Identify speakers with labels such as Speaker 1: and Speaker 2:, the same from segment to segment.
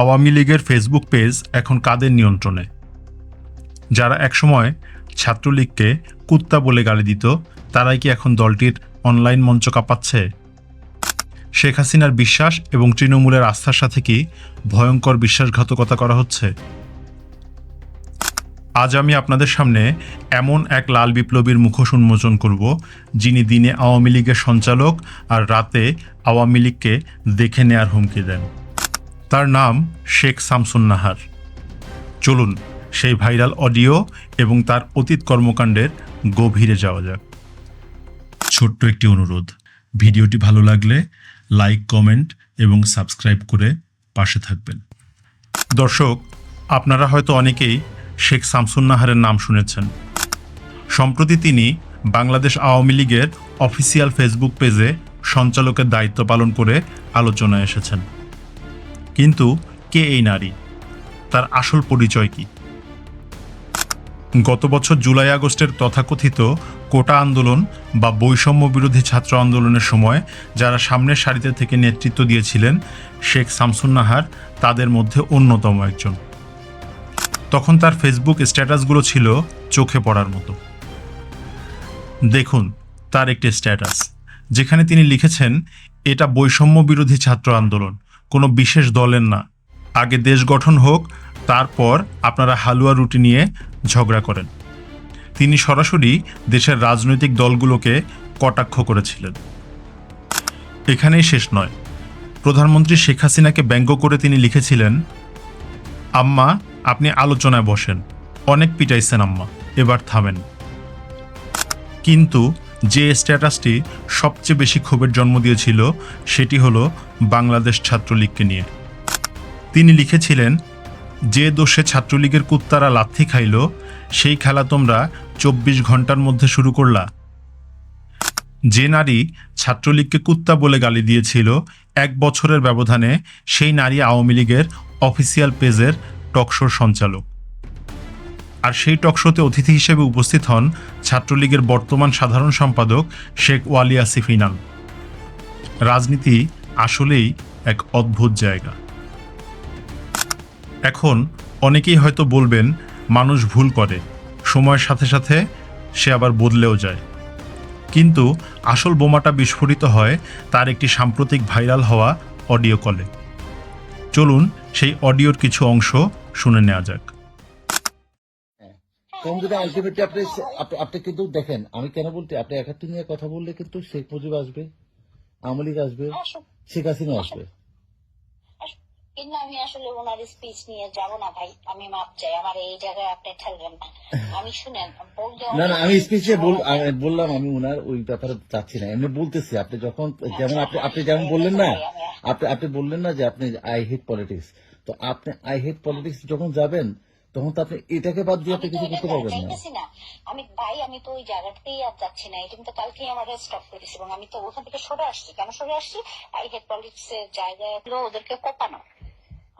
Speaker 1: আওয়ামী লীগের Facebook page এখন কাদের নিয়ন্ত্রণে? যারা একসময় ছাত্রলীগকে কুত্তা বলে গালি দিত, তারাই কি এখন দলটির অনলাইন মঞ্চ কাঁপাচ্ছে? শেখ হাসিনার বিশ্বাস এবং তৃণমূলের আস্থার সাথে কি ভয়ঙ্কর বিশ্বাসঘাতকতা করা হচ্ছে? আজ আমি আপনাদের সামনে এমন এক লাল বিপ্লবীর মুখোশ উন্মোচন করব, যিনি দিনে আওয়ামী লীগের সঞ্চালক আর রাতে আওয়ামী লীগকে দেখে নেয়ার হুমকি দেন। তার নাম শেখ শামসুন নাহার চলুন সেই ভাইরাল অডিও এবং তার অতীত কর্মকাণ্ডের গভীরে যাওয়া যাক। ছোট্ট একটি অনুরোধ, ভিডিওটি ভালো লাগলে লাইক, কমেন্ট এবং সাবস্ক্রাইব করে পাশে থাকবেন। দর্শক, আপনারা হয়তো অনেকেই শেখ শামসুন নাহারের নাম শুনেছেন। সম্প্রতি তিনি বাংলাদেশ আওয়ামী লীগের অফিসিয়াল ফেসবুক পেজে সঞ্চালকের দায়িত্ব পালন করে আলোচনায় এসেছেন। কিন্তু কে এই নারী? তার আসল পরিচয় কি? গত বছর জুলাই আগস্টের তথাকথিত কোটা আন্দোলন বা বৈষম্য বিরোধী ছাত্র আন্দোলনের সময় যারা সামনের সারিতে থেকে নেতৃত্ব দিয়েছিলেন, শেখ শামসুন নাহার তাদের মধ্যে অন্যতম একজন। তখন তার ফেসবুক স্ট্যাটাসগুলো ছিল চোখে পড়ার মতো। দেখুন তার একটি স্ট্যাটাস, যেখানে তিনি লিখেছেন, এটা বৈষম্য বিরোধী ছাত্র আন্দোলন কোনো বিশেষ দলের না। আগে দেশ গঠন হোক, তারপর আপনারা হালুয়া রুটি নিয়ে ঝগড়া করেন। তিনি সরাসরি দেশের রাজনৈতিক দলগুলোকে কটাক্ষ করেছিলেন। এখানেই শেষ নয়। প্রধানমন্ত্রী শেখ হাসিনাকে ব্যঙ্গ করে তিনি লিখেছিলেন, আম্মা, আপনি আলোচনায় বসেন। অনেক পিটাইছেন আম্মা, এবার থামেন। কিন্তু যে স্ট্যাটাসটি সবচেয়ে বেশি ক্ষোভের জন্ম দিয়েছিল, সেটি হলো বাংলাদেশ ছাত্রলীগকে নিয়ে। তিনি লিখেছিলেন, যে দোষে ছাত্রলীগের কুত্তারা লাথি খাইল, সেই খেলা তোমরা চব্বিশ ঘণ্টার মধ্যে শুরু করলা। যে নারী ছাত্রলীগকে কুত্তা বলে গালি দিয়েছিল, এক বছরের ব্যবধানে সেই নারী আওয়ামী লীগের অফিসিয়াল পেজের টকশোর সঞ্চালক। আর সেই টকশোতে অতিথি হিসেবে উপস্থিত হন ছাত্রলীগের বর্তমান সাধারণ সম্পাদক শেখ ওয়ালি আসিফ ইনান রাজনীতি আসলেই এক অদ্ভুত জায়গা। এখন অনেকেই হয়তো বলবেন, মানুষ ভুল করে, সময়ের সাথে সাথে সে আবার বদলেও যায়। কিন্তু আসল বোমাটা বিস্ফোরিত হয় তার একটি সাম্প্রতিক ভাইরাল হওয়া অডিও কলে। চলুন সেই অডিওর কিছু অংশ শুনে নেওয়া যাক।
Speaker 2: যদি আলটিমেটলি আপনি আপনি- কিন্তু দেখেন আমি কেন বলতে আপনি একাত্তর নিয়ে কথা বললে কিন্তু শেখ মুজিব আসবে আওয়ামী লীগ আসবে শেখ হাসিনা আসবে।
Speaker 3: কিন্তু আমি আসলে ওনার স্পিচ নিয়ে যাব না ভাই আমি মাপ চাই আমার এই জায়গায় আপনি ঠেলবেন না। আমি শুনেন
Speaker 2: না না আমি স্পিচে বললাম আমি উনার ওই ব্যাপারে চাচ্ছি না এমনি বলতেছি আপনি যখন যেমন আপনি আপনি যেমন বললেন না আপনি আপনি বললেন না যে আপনি আই হেট পলিটিক্স তো আপনি আই হেট পলিটিক্স যখন যাবেন তখন তো আপনি এটাকে বাদ দিয়ে আপনি কিছু করতে পারবেন না।
Speaker 3: আমি ভাই আমি তো ওই জায়গাটাতেই আর যাচ্ছি না। এটা তো কালকেই আমার স্টপ করে দিয়েছে এবং আমি তো ওখান থেকে সরে আসছি। কেন সরে আসছি? আই হেড পলিটিক্স এর জায়গায় হলো ওদেরকে কোপানো।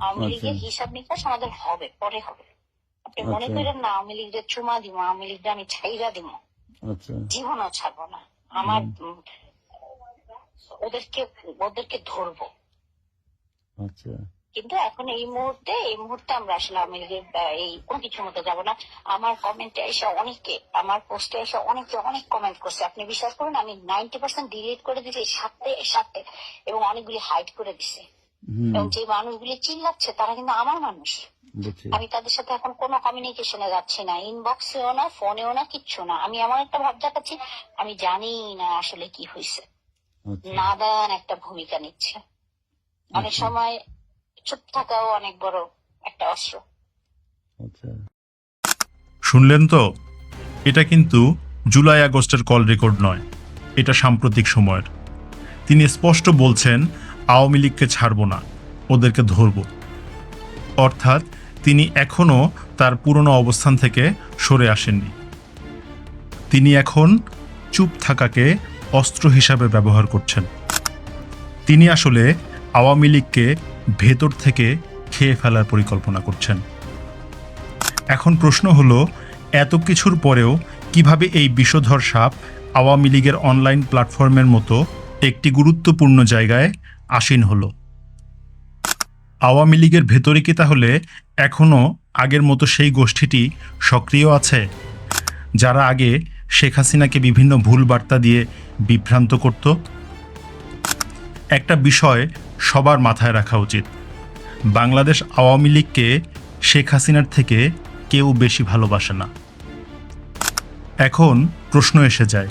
Speaker 3: আওয়ামী
Speaker 2: আচ্ছা।
Speaker 3: লীগের হিসাব নিকাশ আমাদের হবে পরে হবে। আপনি মনে
Speaker 2: আচ্ছা।
Speaker 3: করেন না আওয়ামী লীগের চুমা দিব আওয়ামী লীগটা আমি ছাইরা দিব?
Speaker 2: আচ্ছা।
Speaker 3: জীবনও ছাড়বো না। আমার ওদেরকে ওদেরকে ধরবো।
Speaker 2: আচ্ছা।
Speaker 3: কিন্তু এখন এই মুহূর্তে এই মুহূর্তে আমরা আসলে লীগের এই কোন কিছুর মধ্যে যাব না। আমার কমেন্টে এসে অনেকে আমার পোস্টে এসে অনেকে অনেক কমেন্ট করছে। আপনি বিশ্বাস করুন আমি নাইনটি পার্সেন্ট ডিলিট করে দিয়েছি সাথে সাথে এবং অনেকগুলি হাইড করে দিছে। এবং যে মানুষগুলি চিল্লাচ্ছে তারা কিন্তু আমার মানুষ। আমি তাদের সাথে এখন কোনো কমিউনিকেশনে যাচ্ছি না। ইনবক্সেও না ফোনেও না কিচ্ছু না। আমি এমন একটা ভাব দেখাচ্ছি আমি জানি না আসলে কি হয়েছে
Speaker 2: আচ্ছা।
Speaker 3: নাদান একটা ভূমিকা নিচ্ছে। অনেক
Speaker 2: আচ্ছা।
Speaker 3: সময় চুপ থাকাও অনেক বড় একটা অস্ত্র।
Speaker 2: আচ্ছা।
Speaker 1: শুনলেন তো? এটা কিন্তু জুলাই আগস্টের কল রেকর্ড নয়, এটা সাম্প্রতিক সময়ের। তিনি স্পষ্ট বলছেন, আওয়ামী লীগকে ছাড়ব না, ওদেরকে ধরব। অর্থাৎ তিনি এখনও তার পুরনো অবস্থান থেকে সরে আসেননি। তিনি এখন চুপ থাকাকে অস্ত্র হিসাবে ব্যবহার করছেন। তিনি আসলে আওয়ামী লীগকে ভেতর থেকে খেয়ে ফেলার পরিকল্পনা করছেন। এখন প্রশ্ন হলো, এত কিছুর পরেও কীভাবে এই বিষধর সাপ আওয়ামী লীগের অনলাইন প্ল্যাটফর্মের মতো একটি গুরুত্বপূর্ণ জায়গায় আসীন হলো? আওয়ামী লীগের ভেতরে কি তাহলে এখনও আগের মতো সেই গোষ্ঠীটি সক্রিয় আছে, যারা আগে শেখ হাসিনাকে বিভিন্ন ভুল বার্তা দিয়ে বিভ্রান্ত করত? একটা বিষয় সবার মাথায় রাখা উচিত। বাংলাদেশ আওয়ামী লীগকে শেখ হাসিনার থেকে কেউ বেশি ভালোবাসে না। এখন প্রশ্ন এসে যায়,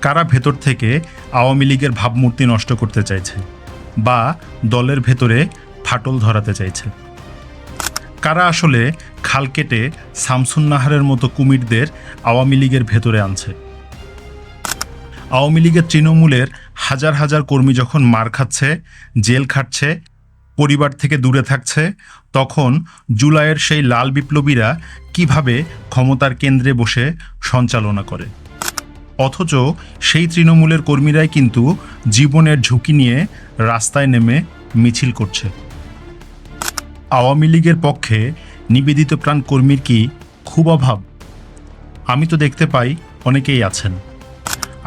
Speaker 1: কারা ভেতর থেকে আওয়ামী লীগের ভাবমূর্তি নষ্ট করতে চাইছে বা দলের ভেতরে ফাটল ধরাতে চাইছে? কারা আসলে খাল কেটে শামসুন্নাহারের মতো কুমিরদের আওয়ামী লীগের ভেতরে আনছে? আওয়ামী লীগের তৃণমূলের হাজার হাজার কর্মী যখন মার খাচ্ছে, জেল খাটছে, পরিবার থেকে দূরে থাকছে, তখন জুলাইয়ের সেই লাল বিপ্লবীরা কীভাবে ক্ষমতার কেন্দ্রে বসে সঞ্চালনা করে? অথচ সেই তৃণমূলের কর্মীরাই কিন্তু জীবনের ঝুঁকি নিয়ে রাস্তায় নেমে মিছিল করছে। আওয়ামী লীগের পক্ষে নিবেদিত প্রাণ কর্মীর কি খুব অভাব? আমি তো দেখতে পাই অনেকেই আছেন।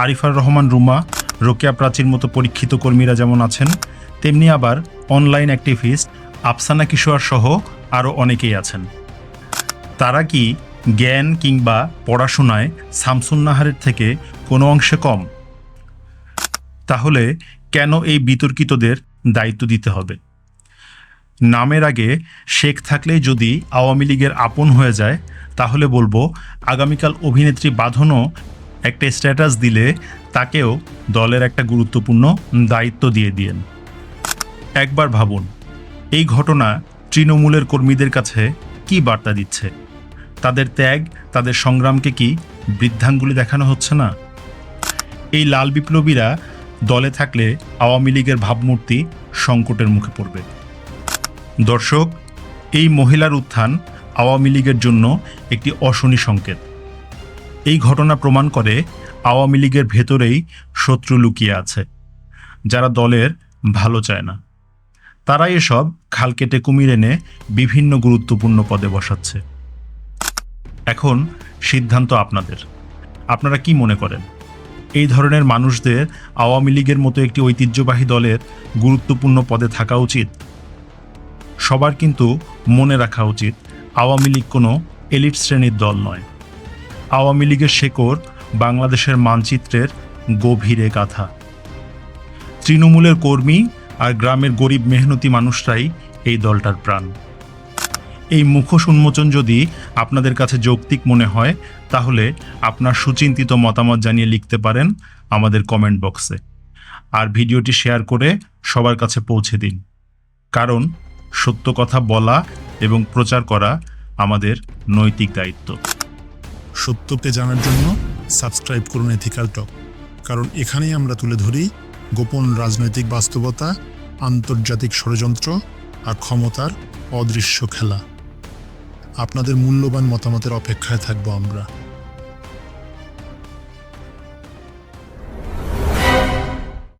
Speaker 1: আরিফার রহমান রুমা, রোকেয়া প্রাচীর মতো পরীক্ষিত কর্মীরা যেমন আছেন, তেমনি আবার অনলাইন অ্যাক্টিভিস্ট আফসানা কিশোর সহ আরও অনেকেই আছেন। তারা কি জ্ঞান কিংবা পড়াশোনায় শামসুন্নাহারের থেকে কোনো অংশে কম? তাহলে কেন এই বিতর্কিতদের দায়িত্ব দিতে হবে? নামের আগে শেখ থাকলেই যদি আওয়ামী লীগের আপন হয়ে যায়, তাহলে বলব আগামীকাল অভিনেত্রী বাঁধনও একটা স্ট্যাটাস দিলে তাকেও দলের একটা গুরুত্বপূর্ণ দায়িত্ব দিয়ে দিয়েন। একবার ভাবুন, এই ঘটনা তৃণমূলের কর্মীদের কাছে কি বার্তা দিচ্ছে? তাদের ত্যাগ, তাদের সংগ্রামকে কি বৃদ্ধাঙ্গুলি দেখানো হচ্ছে না? এই লাল বিপ্লবীরা দলে থাকলে আওয়ামী লীগের ভাবমূর্তি সংকটের মুখে পড়বে। দর্শক, এই মহিলার উত্থান আওয়ামী লীগের জন্য একটি অশনি সংকেত। এই ঘটনা প্রমাণ করে আওয়ামী লীগের ভেতরেই শত্রু লুকিয়ে আছে, যারা দলের ভালো চায় না। তারা এসব খাল কেটে কুমির এনে বিভিন্ন গুরুত্বপূর্ণ পদে বসাচ্ছে। এখন সিদ্ধান্ত আপনাদের। আপনারা কি মনে করেন? এই ধরনের মানুষদের আওয়ামী লীগের মতো একটি ঐতিহ্যবাহী দলের গুরুত্বপূর্ণ পদে থাকা উচিত? সবার কিন্তু মনে রাখা উচিত, আওয়ামী লীগ কোনো এলিট শ্রেণির দল নয়। আওয়ামী লীগের শেকড় বাংলাদেশের মানচিত্রের গভীরে গাথা। তৃণমূলের কর্মী আর গ্রামের গরিব মেহনতি মানুষরাই এই দলটার প্রাণ। এই মুখোশ উন্মোচন যদি আপনাদের কাছে যৌক্তিক মনে হয়, তাহলে আপনার সুচিন্তিত মতামত জানিয়ে লিখতে পারেন আমাদের কমেন্ট বক্সে। আর ভিডিওটি শেয়ার করে সবার কাছে পৌঁছে দিন। কারণ সত্য কথা বলা এবং প্রচার করা আমাদের নৈতিক দায়িত্ব।
Speaker 4: সত্যকে জানার জন্য সাবস্ক্রাইব করুন এথিক্যাল টক কারণ এখানেই আমরা তুলে ধরি গোপন রাজনৈতিক বাস্তবতা, আন্তর্জাতিক ষড়যন্ত্র আর ক্ষমতার অদৃশ্য খেলা। আপনাদের মূল্যবান মতামতের অপেক্ষায় থাকব আমরা।